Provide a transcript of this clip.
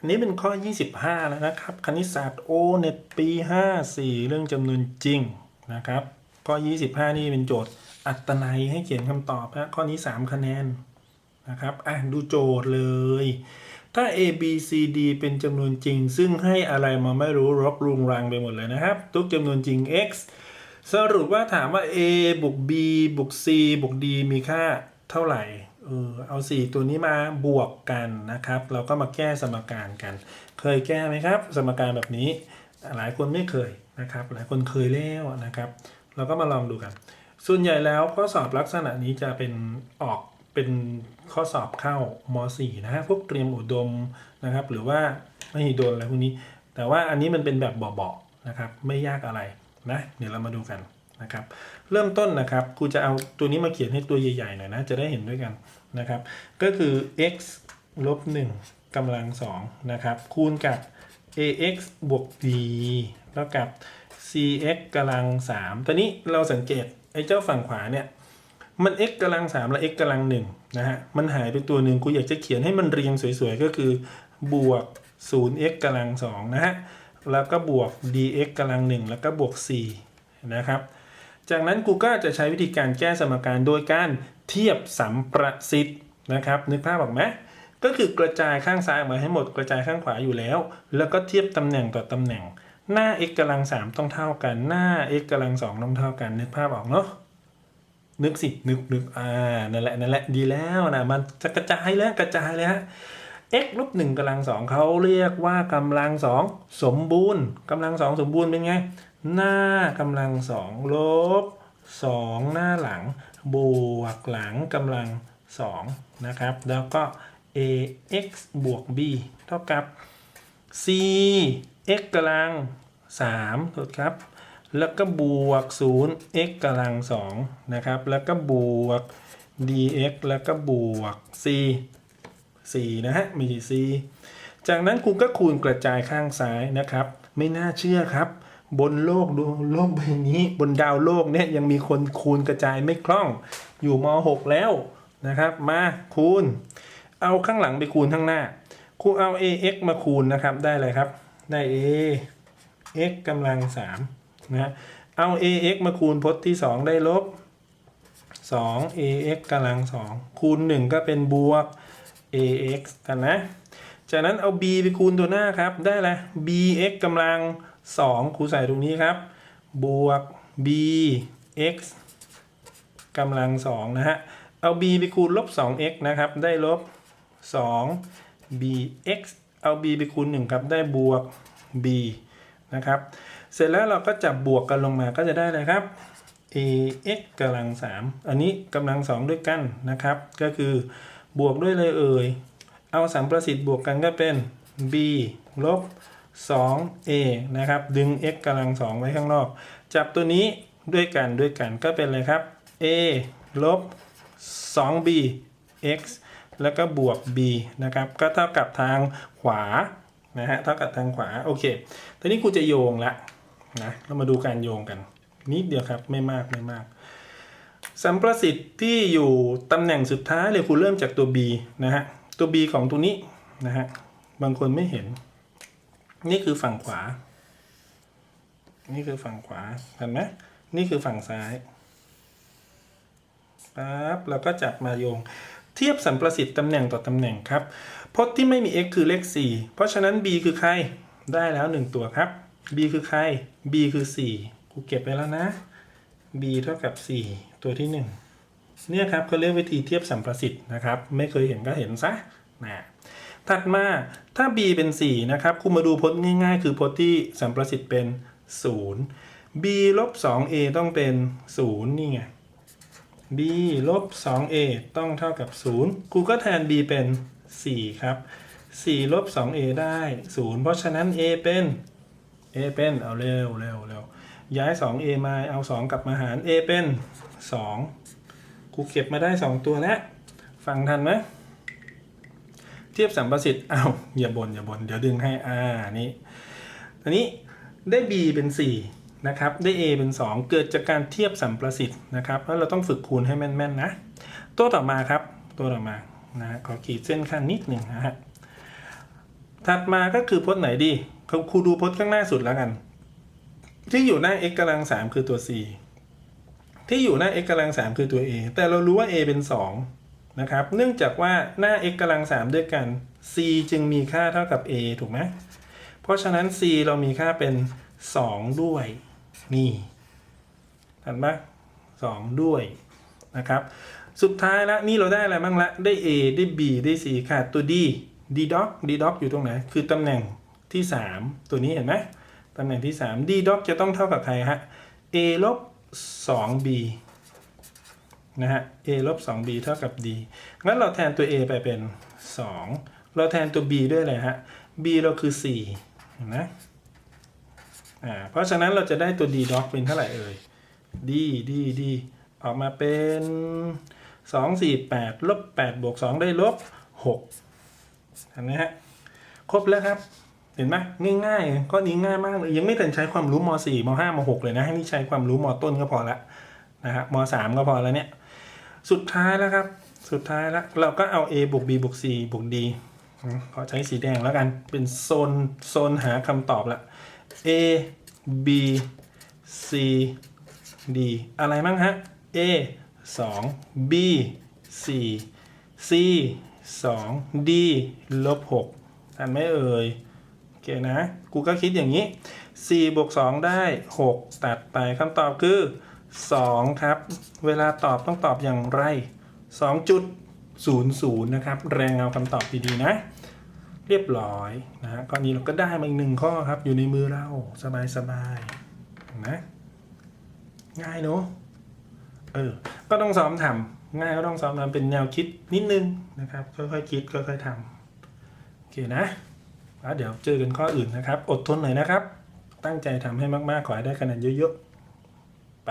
อันนี้เป็นข้อ 25 แล้วนะครับ คณิตศาสตร์โอเน็ตปี 54 เรื่องจำนวนจริงนะครับ ข้อ 25 นี่เป็นโจทย์อัตนัยให้เขียนคำตอบนะข้อนี้ 3 คะแนนนะครับอะดูโจทย์เลย ถ้า a b c d เป็นจำนวนจริง ซึ่งให้อะไรมาไม่รู้รบรุงรังไปหมดเลยนะครับ ทุกจำนวนจริง x สรุปว่าถามว่า a บวก b บวก c บวก d มีค่าเท่าไหร่ เออเอา 4 ตัวนี้มาบวกกันนะครับ เราก็มาแก้สมการกัน เคยแก้ไหมครับ สมการแบบนี้ หลายคนไม่เคยนะครับ หลายคนเคยแล้วนะครับ เราก็มาลองดูกัน ส่วนใหญ่แล้วข้อสอบลักษณะนี้จะเป็นออกเป็นข้อสอบเข้าม .4 นะฮะพวกเตรียมอุดมนะครับ หรือว่าไม่โดนอะไรพวกนี้ แต่ว่าอันนี้มันเป็นแบบเบาๆนะครับ ไม่ยากอะไรนะ เดี๋ยวเรามาดูกัน นะครับ เริ่มต้นนะครับครูจะเอาตัวนี้มาเขียนให้ตัวใหญ่ๆหน่อยนะ จะได้เห็นด้วยกันนะครับ ก็คือ x ลบ1กำลัง2นะครับ คูณกับ ax บวก b แล้วกับ cx กำลัง3ตอนนี้เราสังเกตไอ้เจ้าฝั่งขวาเนี่ยมัน x กำลัง 3 และ x กำลัง1นะฮะ มันหายไปตัวหนึ่งกูอยากจะเขียนให้มันเรียงสวยๆ ก็คือบวก 0x กำลัง2นะฮะ แล้วก็บวก dx กำลัง1แล้วก็บวก4นะครับ จากนั้นกูก็จะใช้วิธีการแก้สมการโดยการเทียบสัมประสิทธิ์นะครับ นึกภาพออกไหมก็คือกระจายข้างซ้ายออกมาให้หมดกระจายข้างขวาอยู่แล้ว แล้วก็เทียบตำแหน่งต่อตำแหน่ง หน้า x กำลัง3ต้องเท่ากัน หน้า x กำลัง2ต้องเท่ากัน นึกภาพออกเนาะนึกสินึกนึกอ่านั่นแหละนั่นแหละดีแล้วนะมันจะกระจายแล้วกระจายแล้ว x ลบหนึ่งกำลังสองเขาเรียกว่ากำลังสองสมบูรณ์กำลังสองสมบูรณ์เป็นไง หน้ากำลังสองลบสองหน้าหลัง บวกหลังกำลังสองนะครับ แล้วก็ ax บวก b เท่ากับ c x กำลังสามถูกครับ แล้วก็บวก 0 x กำลัง2นะครับ แล้วก็บวก dx แล้วก็บวก c 4นะฮะ มี c จากนั้นกูก็คูณกระจายข้างซ้ายนะครับ ไม่น่าเชื่อครับ บนโลกดูโลกใบนี้ บนดาวโลกเนี่ยยังมีคนคูณกระจายไม่คล่อง อยู่ม .6 แล้วนะครับ มาคูณ เอาข้างหลังไปคูณข้างหน้าครูเอา ax มาคูณนะครับได้เลยครับ ได้ a x กำลัง3นะเอา ax มาคูณพจน์ที่ 2 ได้ลบ 2 ax กำลัง 2 คูณ 1 ก็เป็นบวก ax กันนะ จากนั้นเอา b ไปคูณตัวหน้าครับ ได้ละ bx กำลัง 2ครูใส่ตรงนี้ครับ บวก bx กำลัง 2 นะฮะ เอา b ไปคูณลบ 2x นะครับ ได้ลบ 2 bx เอา b ไปคูณ 1 ครับ ได้บวก b นะครับ เสร็จแล้วเราก็จับบวกกันลงมาก็จะได้เลยครับ ax กำลัง 3 อันนี้กำลัง 2 ด้วยกันนะครับ ก็คือบวกด้วยเลยเอ่ย เอาสัมประสิทธิ์บวกกันก็เป็น b ลบ 2a นะครับ ดึง x กำลัง 2 ไว้ข้างนอก จับตัวนี้ด้วยกันด้วยกันก็เป็นเลยครับ a ลบ 2b x แล้วก็บวก b นะครับ ก็เท่ากับทางขวา นะฮะ เท่ากับทางขวา โอเคทีนี้กูจะโยงละนะ เรามาดูการโยงกัน นิดเดียวครับ ไม่มาก ไม่มาก สัมประสิทธิ์ที่อยู่ตำแหน่งสุดท้ายเลยคุณเริ่มจากตัว b นะฮะ ตัว b ของตัวนี้นะฮะ บางคนไม่เห็น นี่คือฝั่งขวา นี่คือฝั่งขวาเห็นไหมนี่คือฝั่งซ้ายปั๊บแล้วก็จับมาโยง เทียบสัมประสิทธิ์ตำแหน่งต่อตำแหน่งครับพจน์ที่ไม่มี x คือเลข 4 เพราะฉะนั้น b คือใคร ได้แล้ว 1 ตัวครับ b คือใคร b คือ4กูเก็บไว้แล้วนะ b เท่ากับ 4 ตัวที่ 1 เนี่ยครับเขาเรียกวิธีเทียบสัมประสิทธิ์นะครับ ไม่เคยเห็นก็เห็นซะนะ ถัดมาถ้า b เป็น 4 นะครับ คุณมาดูพจน์ง่ายๆ คือพจน์ที่สัมประสิทธิ์เป็น 0 b ลบ 2a ต้องเป็น 0 นี่ไง b ลบ 2a ต้องเท่ากับ0ครูก็แทน b เป็น 4 ครับ 4 ลบ 2a ได้ 0 เพราะฉะนั้น a เป็น a เป็น เอาเร็วเร็วเร็วย้าย 2a มา เอา 2 กลับมาหาร a เป็น2ครูเก็บมาได้ 2 ตัวแล้ว ฟังทันไหม ทียบสัมประสิทธิ์เอาอย่าบน่นอย่าบน่นเดี๋ยวดึงให้อ่านี่อันนี้ได้ b เป็น 4 นะครับ ได้ a เป็น 2 เกิดจากการเทียบสัมประสิทธิ์นะครับแล้วเราต้องฝึกคูณให้แม่นๆนะ ตัวต่อมาครับ ตัวต่อมานะขอขีดเส้นขั้นนิดหนึ่งนะฮะถัดมาก็คือพจน์ไหนดีครูดูพจน์ข้างหน้าสุดแล้วกัน ที่อยู่หน้า x กำลังสามคือตัว c ที่อยู่หน้า x กำลังสามคือตัว a แต่เรารู้ว่า a เป็นสอง นะครับ เนื่องจากว่าหน้า x กำลังสามด้วยกัน c จึงมีค่าเท่ากับ a ถูกไหมเพราะฉะนั้น c เรามีค่าเป็น 2 ด้วย นี่เห็นปะสด้วยนะครับ สุดท้ายละนี่เราได้อะไรบ้างละ ได้ a ได้ b ได้ c ขาดตัว d d dot d dot อยู่ตรงไหน คือตำแหน่งที่ 3 ตัวนี้เห็นไหมตำแหน่งที่ 3 d dot จะต้องเท่ากับใครฮะ a ลบ 2b นะฮะ a ลบ 2b เท่ากับ d งั้นเราแทนตัว a ไปเป็น 2 เราแทนตัว b ด้วยอะไรฮะ b เราคือ4นไหมอ่าเพราะฉะนั้นเราจะได้ตัว d dot เป็นเท่าไหร่เอ่ย d d d ออกมาเป็น 2 4 8ลบ8บวก2ได้ลบ6เห็นไหมฮะ ครบแล้วครับเห็นไหมง่ายๆข้อนี้ง่ายมากเลยยังไม่ทันใช้ความรู้ม .4 ม .5 ม .6 เลยนะนี่ใช้ความรู้ม ต้นก็พอละนะฮะม .3 ก็พอแล้วเนี่ย สุดท้ายแล้วครับ สุดท้ายแล้วเราก็เอา a บวก b บวก c บวก d ขอใช้สีแดงแล้วกัน เป็นโซนโซนหาคำตอบละ a b c d อะไรบ้างฮะ a 2 b 4 c 2 d ลบ6ทันไหมเอ่ยโอเคนะ กูก็คิดอย่างนี้ 4 บวก 2 ได้ 6 ตัดไปคำตอบคือ 2 ครับ เวลาตอบต้องตอบอย่างไร 2.00 นะครับ แรงเงาคำตอบดีๆนะ เรียบร้อยนะฮะข้อนี้เราก็ได้มาอีกหนึ่งข้อครับ อยู่ในมือเราสบายๆนไหมง่ายเนอะเออ ก็ต้องซ้อมทำง่ายก็ต้องซ้อมทำเป็นแนวคิดนิดนึงนะครับ ค่อยๆคิดค่อยๆทำโอเคนะแล้วเดี๋ยวเจอกันข้ออื่นนะครับ อดทนหน่อยนะครับ ตั้งใจทำให้มากๆ ขอให้ได้คะแนนเยอะๆ ไป